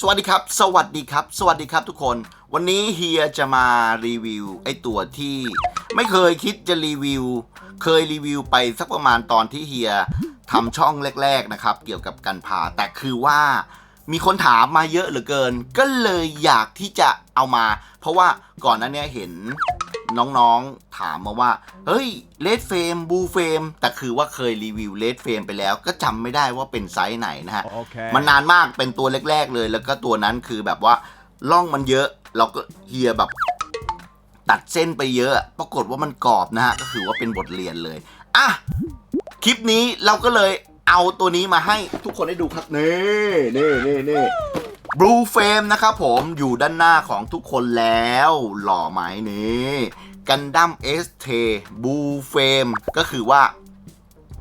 สวัสดีครับ สวัสดีครับ สวัสดีครับทุกคน วันนี้เฮียจะมารีวิวไอตัวที่ไม่เคยคิดจะรีวิว เคยรีวิวไปสักประมาณตอนที่เฮียทำช่องแรก ๆนะครับ เกี่ยวกับการพาแต่คือว่ามีคนถามมาเยอะเหลือเกิน ก็เลยอยากที่จะเอามา เพราะว่าก่อนหนั้นเนี่ยเห็น น้องๆถามมาว่า เฮ้ยเลดเฟมบูเฟมแต่คือว่าเคยรีวิวเลดเฟมไปแล้ว ก็จำไม่ได้ว่าเป็นไซส์ไหนนะฮะ Okay. มันนานมากเป็นตัวแรก ๆ เลย แล้วก็ตัวนั้นคือแบบว่าล่องมันเยอะเราก็เฮียแบบตัดเส้นไปเยอะ ปรากฏว่ามันกรอบนะฮะ ก็คือว่าเป็นบทเรียนเลย อะ คลิปนี้เราก็เลยเอาตัวนี้มาให้ทุกคนได้ดูครับ นี่นี่นี่นี่บลูเฟมนะครับผมอยู่ด้านหน้าของทุกคนแล้ว หล่อไหมนี่ กันดั้มเอสเทบูเฟมก็คือว่า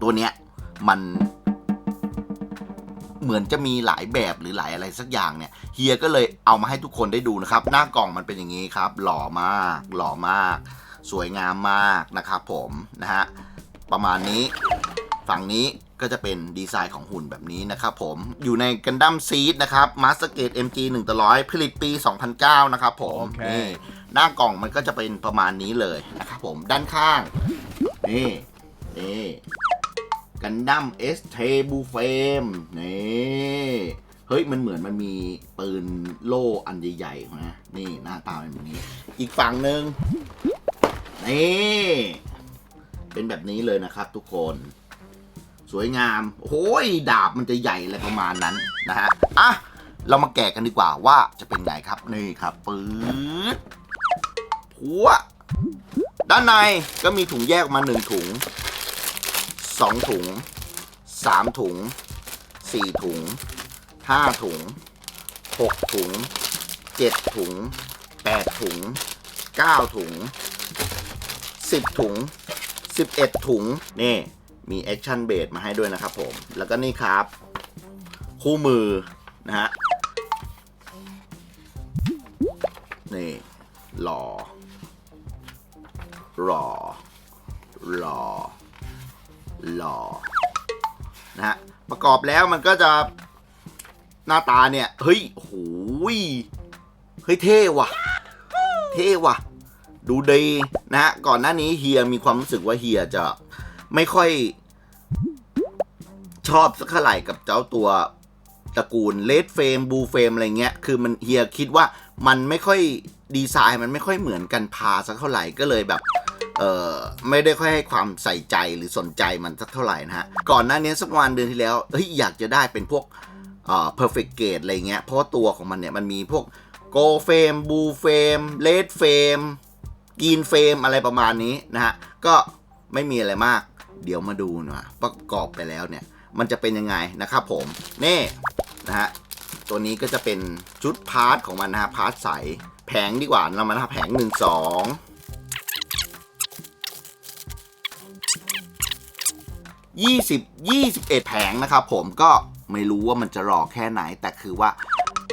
ตัวเนี้ยมันเหมือนจะมีหลายแบบหรือหลายอะไรสักอย่างเนี่ยเฮียก็เลยเอามาให้ทุกคนได้ดูนะครับ หน้ากล่องมันเป็นอย่างนี้ครับ หล่อมากหล่อมาก สวยงามมากนะครับผมนะฮะประมาณนี้ฝั่งนี้ ก็จะเป็นดีไซน์ของหุ่นแบบนี้นะครับผมอยู่ในกันดั้มซีดนะครับมาสเกต MG 1ต่อร้อยผลิตปี 2009 นะครับผมโอเคนี่หน้ากล่องมันก็จะเป็นประมาณนี้เลยนะครับผมด้านข้างนี่นี่กันดั้มเอสเทบูเฟมนี่เฮ้ยมันเหมือนมันมีปืนโล่อันใหญ่ๆนะนี่หน้าตาเป็นแบบนี้ อีกฝั่งหนึ่งนี่เป็นแบบนี้เลยนะครับทุกคน สวยงามโอ้ยดาบมันจะใหญ่อะไรประมาณนั้นนะฮะอะเรามาแกะกันดีกว่าว่าจะเป็นไงครับนี่ครับปื๊ดหัวด้านในก็มีถุงแยกมาหนึ่งถุงสองถุงสามถุงสี่ถุงห้าถุงหกถุงเจ็ดถุงแปดถุงเก้าถุงสิบถุง11ถุงนี่ มีแอคชั่นเบสมาให้ด้วยนะครับผมแล้วก็นี่ครับ คู่มือนะฮะนี่หล่อหล่อหล่อหล่อนะฮะประกอบแล้วมันก็จะหน้าตาเนี่ย เฮ้ยโหยเฮ้ย เท่ว่ะ เท่ว่ะ ดูดีนะฮะ ก่อนหน้านี้เฮียมีความรู้สึกว่าเฮียจะ ไม่ค่อยชอบสักเท่าไหร่กับเจ้าตัวตระกูลเลดเฟมบูเฟมอะไรเงี้ย คือมันเฮียคิดว่ามันไม่ค่อยดีไซน์มันไม่ค่อยเหมือนกันพาสักเท่าไหร่ก็เลยแบบเออไม่ได้ค่อยให้ความใส่ใจหรือสนใจมันสักเท่าไหร่นะฮะ ก่อนหน้านี้สักประมาณเดือนที่แล้วเฮ้ยอยากจะได้เป็นพวกเอ่อ perfect gate อะไรเงี้ย เพราะตัวของมันเนี่ยมันมีพวก go frame blue frame red frame กรีนเฟมอะไรประมาณนี้นะฮะ ก็ไม่มีอะไรมาก เดี๋ยวมาดูนะประกอบไปแล้วเนี่ย มันจะเป็นยังไงนะครับผมนี่นะฮะตัวนี้ก็จะเป็นชุดพาร์ทของมันนะฮะพาร์ทใสแผงดีกว่าเรามาน้าแผงหนึ่งสองยี่สิบยี่สิบเอ็ดแผงนะครับผมก็ไม่รู้ว่ามันจะหลอกแค่ไหน แต่คือว่า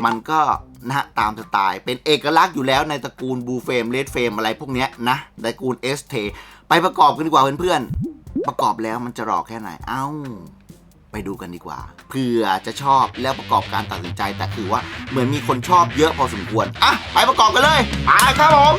มันก็นะฮะตามสไตล์เป็นเอกลักษณ์อยู่แล้วในตระกูลบูเฟมเลดเฟมอะไรพวกเนี้ยนะตระกูลเอสเทไปประกอบกันดีกว่าเพื่อนๆ ประกอบแล้วมันจะหลอกแค่ไหน เอ้า ไปดูกันดีกว่า เผื่อจะชอบแล้วประกอบการตัดสินใจแต่คือว่าเหมือนมีคนชอบเยอะพอสมควร อะ ไปประกอบกันเลย ไปครับผม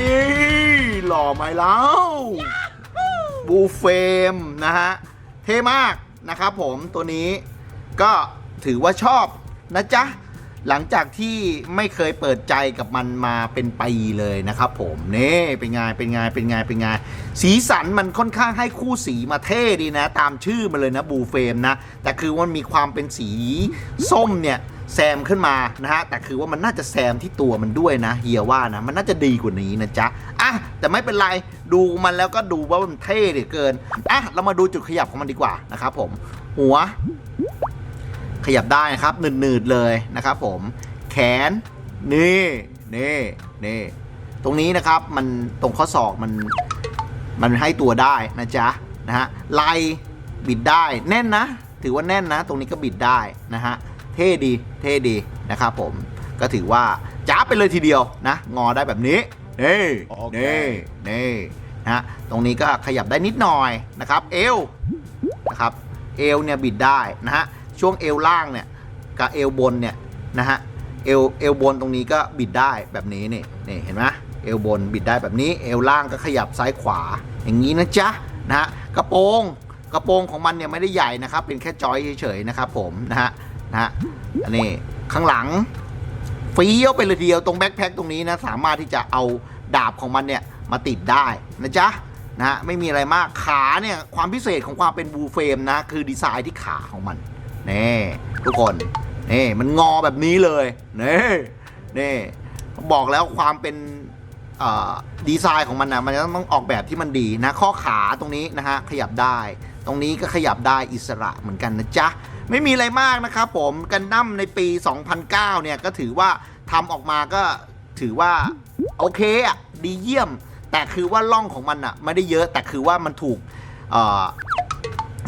นี่ หล่อไหมแล้วบูเฟมนะฮะ เท่มากนะครับผมตัวนี้ก็ถือว่าชอบนะจ๊ะ หลังจากที่ไม่เคยเปิดใจกับมันมาเป็นปีเลยนะครับผมนี่เป็นไงเป็นไงเป็นไงเป็นไงสีสันมันค่อนข้างให้คู่สีมาเท่ดีนะ ตามชื่อมันเลยนะบูเฟมนะ แต่คือมันมีความเป็นสีส้มเนี่ย แซมขึ้นมานะฮะแต่คือว่ามันน่าจะแซมที่ตัวมันด้วยนะเฮียว่านะมันน่าจะดีกว่านี้นะจ๊ะอะแต่ไม่เป็นไรดูมันแล้วก็ดูว่ามันเท่เหลือเกินอะเรามาดูจุดขยับของมันดีกว่านะครับผมหัว ขยับได้นะครับหนืดๆเลยนะครับผมแขนนี่นี่นี่ตรงนี้นะครับมันตรงข้อศอกมันมันให้ตัวได้นะจ๊ะนะฮะไหลบิดได้แน่นนะ ถือว่าแน่นนะ ตรงนี้ก็บิดได้นะฮะ เท่ดีเท่ดีนะครับผมก็ถือว่าจ้าบไปเลยทีเดียวนะ งอได้แบบนี้นี่โอเคนี่นี่นะฮะตรงนี้ก็ขยับได้นิดหน่อยนะครับเอวนะครับเอวเนี่ยบิดได้นะฮะช่วงเอวล่างเนี่ยกับเอวบนเนี่ยนะฮะเอวเอวบนตรงนี้ก็บิดได้แบบนี้นี่นี่เห็นไหมเอวบนบิดได้แบบนี้เอวล่างก็ขยับซ้ายขวา อย่างนี้นะจ๊ะนะฮะกระโปรงกระโปรงของมันเนี่ยไม่ได้ใหญ่นะครับ เป็นแค่จอยเฉยๆนะครับผมนะฮะ นะฮะอันนี้ข้างหลังฟี้ยวไปเลยเดียวตรงแบ็คแพ็คตรงนี้นะสามารถที่จะเอาดาบของมันเนี่ยมาติดได้นะจ๊ะนะฮะไม่มีอะไรมากขาเนี่ยความพิเศษของความเป็นบูเฟรมนะคือดีไซน์ที่ขาของมันนี่ทุกคนนี่มันงอแบบนี้เลยนี่นี่บอกแล้วความเป็นดีไซน์ของมันนะมันจะต้องออกแบบที่มันดีนะข้อขาตรงนี้นะฮะขยับได้ ตรงนี้ก็ขยับได้อิสระเหมือนกันนะจ๊ะ ไม่มีอะไรมากนะครับผมกันดั้มในปี 2009 เนี่ยก็ถือว่าทำออกมาก็ถือว่า โอเคอะดีเยี่ยม แต่คือว่าล่องของมันอะไม่ได้เยอะแต่คือว่ามันถูก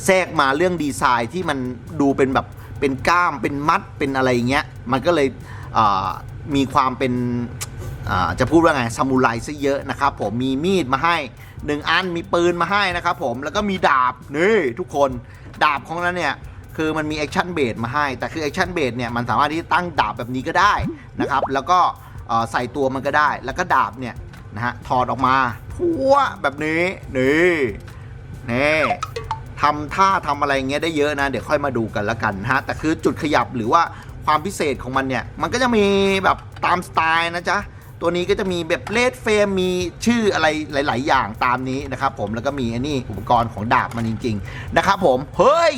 แทรกมาเรื่องดีไซน์ที่มันดูเป็นแบบเป็นก้ามเป็นมัดเป็นอะไรเงี้ยมันก็เลยมีความเป็นจะพูดว่าไงซามูไรซะเยอะนะครับผมมีมีดมาให้หนึ่งอันมีปืนมาให้นะครับผมแล้วก็มีดาบนี่ทุกคนดาบของนั้นเนี่ย คือมันมีแอคชั่นเบสมาให้ แต่คือแอคชั่นเบสเนี่ยมันสามารถที่จะตั้งดาบแบบนี้ก็ได้นะครับ แล้วก็ใส่ตัวมันก็ได้ แล้วก็ดาบเนี่ยนะฮะถอดออกมาพัวแบบนี้นี่นี่ทำท่าทำอะไรเงี้ยได้เยอะนะ เดี๋ยวค่อยมาดูกันละกันนะฮะแต่คือจุดขยับหรือว่าความพิเศษของมันเนี่ย มันก็จะมีแบบตามสไตล์นะจ๊ะ ตัวนี้ก็จะมีแบบเลดเฟรมมีชื่ออะไรหลาย ๆ อย่างตามนี้นะครับผมแล้วก็มีอันนี้อุปกรณ์ของดาบมันจริง ๆ นะครับผม เฮ้ย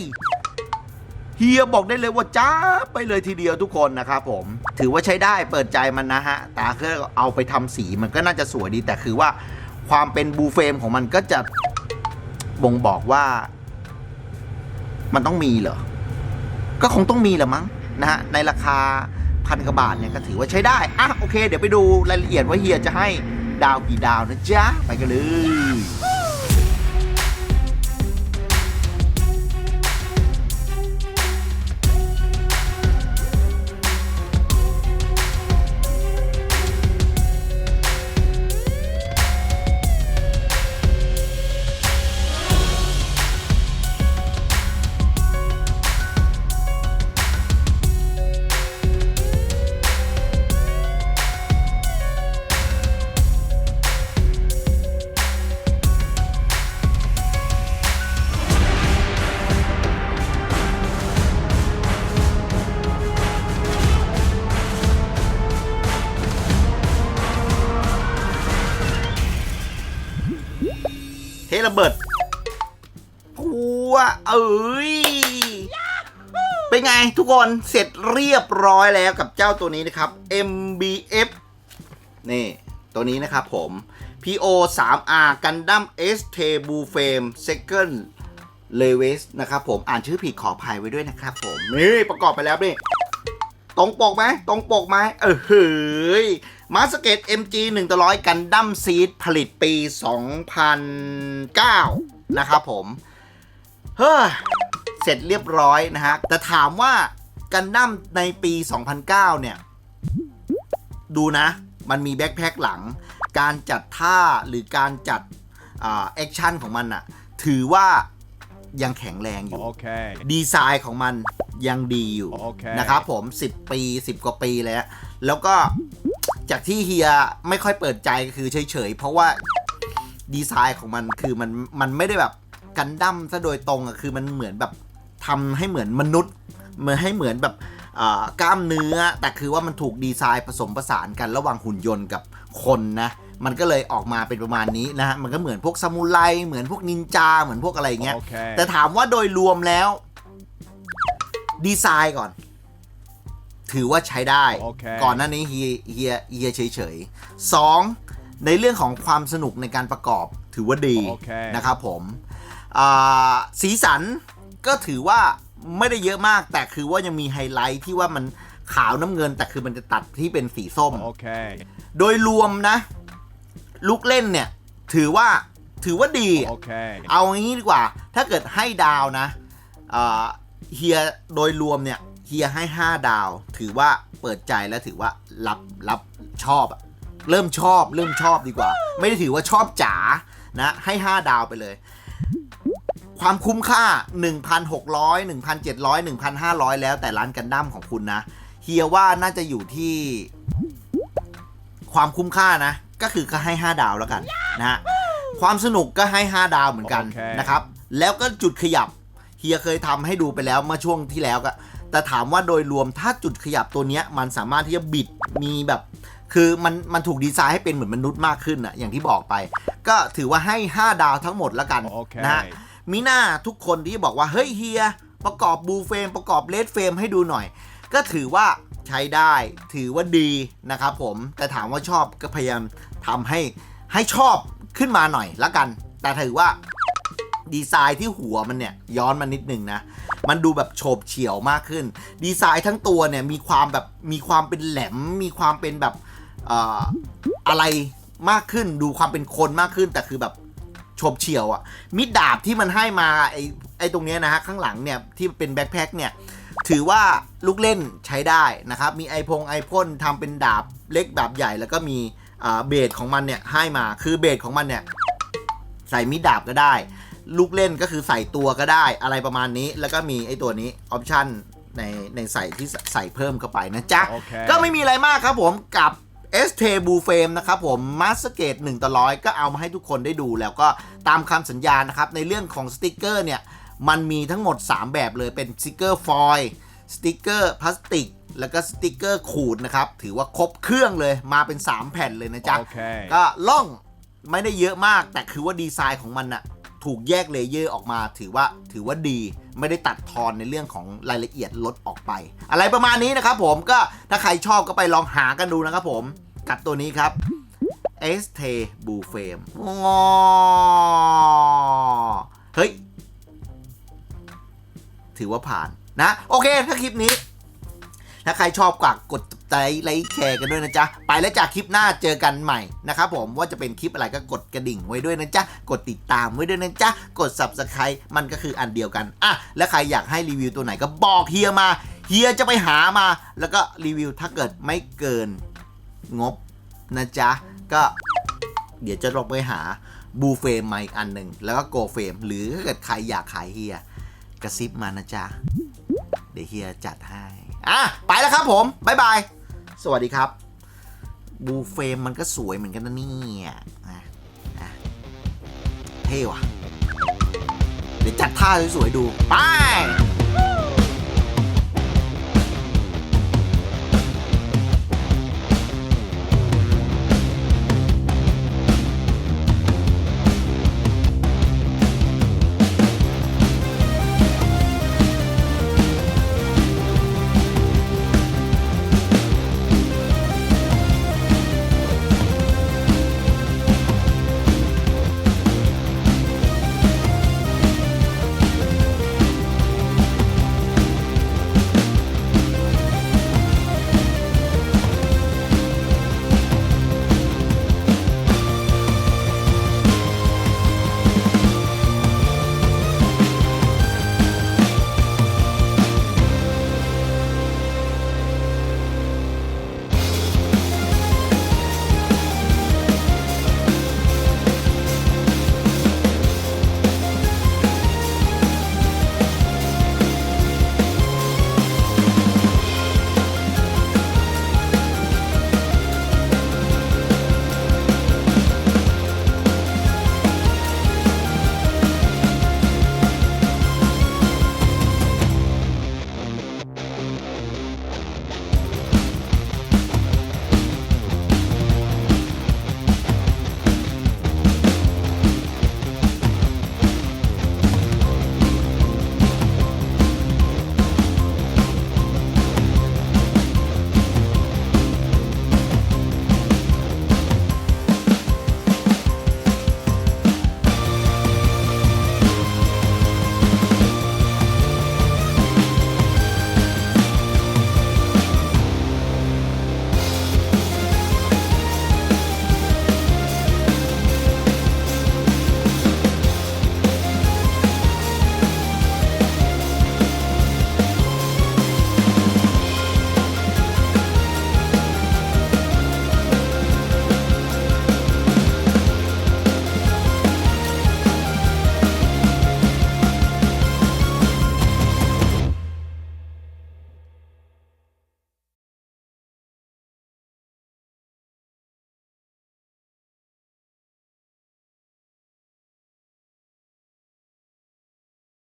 เฮียบอกได้เลยว่าจ้าไปเลยทีเดียวทุกคนนะครับผมถือว่าใช้ได้เปิดใจมันนะฮะแต่คือเอาไปทำสีมันก็น่าจะสวยดีแต่คือว่าความเป็นบูเฟรมของมันก็จะบ่งบอกว่า มันต้องมีเหรอ ก็คงต้องมีแหละมั้งนะฮะในราคาพันกว่าบาทเนี่ยก็ถือว่าใช้ได้อะโอเค เดี๋ยวไปดูรายละเอียดว่าเฮียจะให้ดาวกี่ดาวนะจ๊ะ ไปกันเลย ระเบิดพัวเอ้ยเป็นไงทุกคนเสร็จเรียบร้อยแล้วกับเจ้าตัวนี้นะครับ MBF นี่ตัวนี้นะครับผม PO 3R Gundam S t a b l e Frame Second l e v e s นะครับผมอ่านชื่อผิดขออภัยไว้ด้วยนะครับผม นี่ประกอบไปแล้วนี่ ตรงปกไหมตรงปกไหมเออเฮ้ย มาสเกต MG 1ต่อร้อยกันดั้มซีดผลิตปี 2009 นะครับผม เฮ้ยเสร็จเรียบร้อยนะฮะ แต่ถามว่ากันดั้มในปี 2009 เนี่ย ดูนะ มันมีแบ็คแพ็คหลัง การจัดท่าหรือการจัดแอคชั่นของมันอะถือว่ายังแข็งแรงอยู่ Okay. ดีไซน์ของมันยังดีอยู่โอเคนะครับผม 10 ปี 10 กว่าปีแล้ว แล้วก็ จากที่เฮียไม่ค่อยเปิดใจก็คือเฉยๆ เพราะว่าดีไซน์ของมันคือมันมันไม่ได้แบบกันดั้มซะโดยตรงอะคือมันเหมือนแบบทำให้เหมือนมนุษย์เหมือนให้เหมือนแบบเอ่อกล้ามเนื้อ แต่คือว่ามันถูกดีไซน์ผสมผสานกันระหว่างหุ่นยนต์กับคนนะ มันก็เลยออกมาเป็นประมาณนี้นะฮะ มันก็เหมือนพวกซามูไร เหมือนพวกนินจา เหมือนพวกอะไรอย่างเงี้ย Okay. แต่ถามว่าโดยรวมแล้ว ดีไซน์ก่อน ถือว่าใช้ได้โอเคก่อนหน้านี้เฮียเฮียเฮียเฉยๆสองในเรื่องของความสนุกในการประกอบถือว่าดีโอเคนะครับผมอ่าสีสันก็ถือว่าไม่ได้เยอะมาก แต่คือว่ายังมีไฮไลท์ที่ว่ามันขาวน้ำเงิน แต่คือมันจะตัดที่เป็นสีส้ม Okay. โดยรวมนะ ลูกเล่นเนี่ย ถือว่าถือว่าดี Okay. เอางี้ดีกว่า ถ้าเกิดให้ดาวนะเอ่อเฮียโดยรวมเนี่ย เฮียให้ 5 ดาว ถือว่าเปิดใจและถือว่ารับรับชอบอะเริ่มชอบเริ่มชอบดีกว่า ไม่ได้ถือว่าชอบจ๋านะให้ 5 ดาวไปเลย ความคุ้มค่า 1,600 1,700 1,500 แล้วแต่ร้านกันดั้มของคุณนะเฮียว่าน่าจะอยู่ที่ ความคุ้มค่านะ ก็คือก็ให้ 5 ดาวแล้วกันนะฮะความสนุกก็ให้ 5 ดาวเหมือนกันนะครับ แล้วก็จุดขยับเฮียเคยทำให้ดูไปแล้วเมื่อช่วงที่แล้วก็ แต่ถามว่าโดยรวมถ้าจุดขยับตัวเนี้ยมันสามารถที่จะบิดมีแบบ คือมันมันถูกดีไซน์ให้เป็นเหมือนมนุษย์มากขึ้นอะอย่างที่บอกไป ก็ถือว่าให้ 5 ดาวทั้งหมดแล้วกันโอเคนะฮะมีหน้าทุกคนที่บอกว่า เฮ้ยเฮีย ประกอบบูเฟรมประกอบเลดเฟรมให้ดูหน่อย ก็ถือว่าใช้ได้ถือว่าดีนะครับผม แต่ถามว่าชอบก็พยายามทำให้ให้ชอบขึ้นมาหน่อยละกัน แต่ถือว่าดีไซน์ที่หัวมันเนี่ยย้อนมานิดนึงนะ มันดูแบบโฉบเฉี่ยวมากขึ้น ดีไซน์ทั้งตัวเนี่ยมีความแบบมีความเป็นแหลม มีความเป็นแบบเอ่อะไรมากขึ้นดูความเป็นคนมากขึ้นแต่คือแบบโฉบเฉี่ยวอะมิดดาบที่มันให้มาไอ้ไอ้ตรงเนี้ยนะฮะข้างหลังเนี่ยที่เป็นแบ็คแพ็คเนี่ยถือว่าลูกเล่นใช้ได้นะครับ มีไอพงไอพ่นทำเป็นดาบเล็กดาบใหญ่ แล้วก็มีเบสของมันเนี่ยให้มาคือเบสของมันเนี่ยใส่มิดดาบก็ได้ ลูกเล่นก็คือใส่ตัวก็ได้อะไรประมาณนี้ แล้วก็มีไอตัวนี้ออปชั่นในในใส่ที่ใส่เพิ่มเข้าไปนะจ๊ะโอเคก็ไม่มีอะไรมากครับผมกับ s t b l u Frame นะครับผมมาสเกต1ต่อร้อยก็เอามาให้ทุกคนได้ดูแล้วก็ตามคำสัญญานะครับ ในเรื่องของสติกเกอร์เนี่ย มันมีทั้งหมด 3 แบบเลยเป็นสติกเกอร์ฟอยล์สติกเกอร์พลาสติก แล้วก็สติกเกอร์ขูดนะครับ ถือว่าครบเครื่องเลยมาเป็น 3 แผ่นเลยนะจ๊ะ Okay. ก็ล่องไม่ได้เยอะมากแต่คือว่าดีไซน์ของมันน่ะ ถูกแยกเลเยอร์ออกมาถือว่าถือว่าดีไม่ได้ตัดทอนในเรื่องของรายละเอียดลดออกไป อะไรประมาณนี้นะครับผมก็ถ้าใครชอบก็ไปลองหากันดูนะครับผมกับตัวนี้ครับ s t b l u Frame งอเฮ้ย ถือว่าผ่านนะ โอเค ถ้าคลิปนี้ ถ้าใครชอบกดกดไลค์ไลค์แชร์กันด้วยนะจ๊ะ ไปแล้วจากคลิปหน้าเจอกันใหม่นะครับผมว่าจะเป็นคลิปอะไรก็กดกระดิ่งไว้ด้วยนะจ๊ะ กดติดตามไว้ด้วยนะจ๊ะ กด subscribe มันก็คืออันเดียวกันอะแล้วใครอยากให้รีวิวตัวไหนก็บอกเฮียมาเฮียจะไปหามา แล้วก็รีวิวถ้าเกิดไม่เกินงบนะจ๊ะ ก็เดี๋ยวจะลองไปหาบูเฟมมาอีกอันหนึ่งแล้วก็โกเฟมหรือถ้าเกิดใครอยากขายเฮียกระซิบมานะจ๊ะ เดี๋ยวเฮียจัดให้ อะไปแล้วครับผมบายบาย สวัสดีครับ บูเฟมมันก็สวยเหมือนกันนะเนี่ยอะอะเท่ว่ะ เดี๋ยวจัดท่าสวยๆดู ไป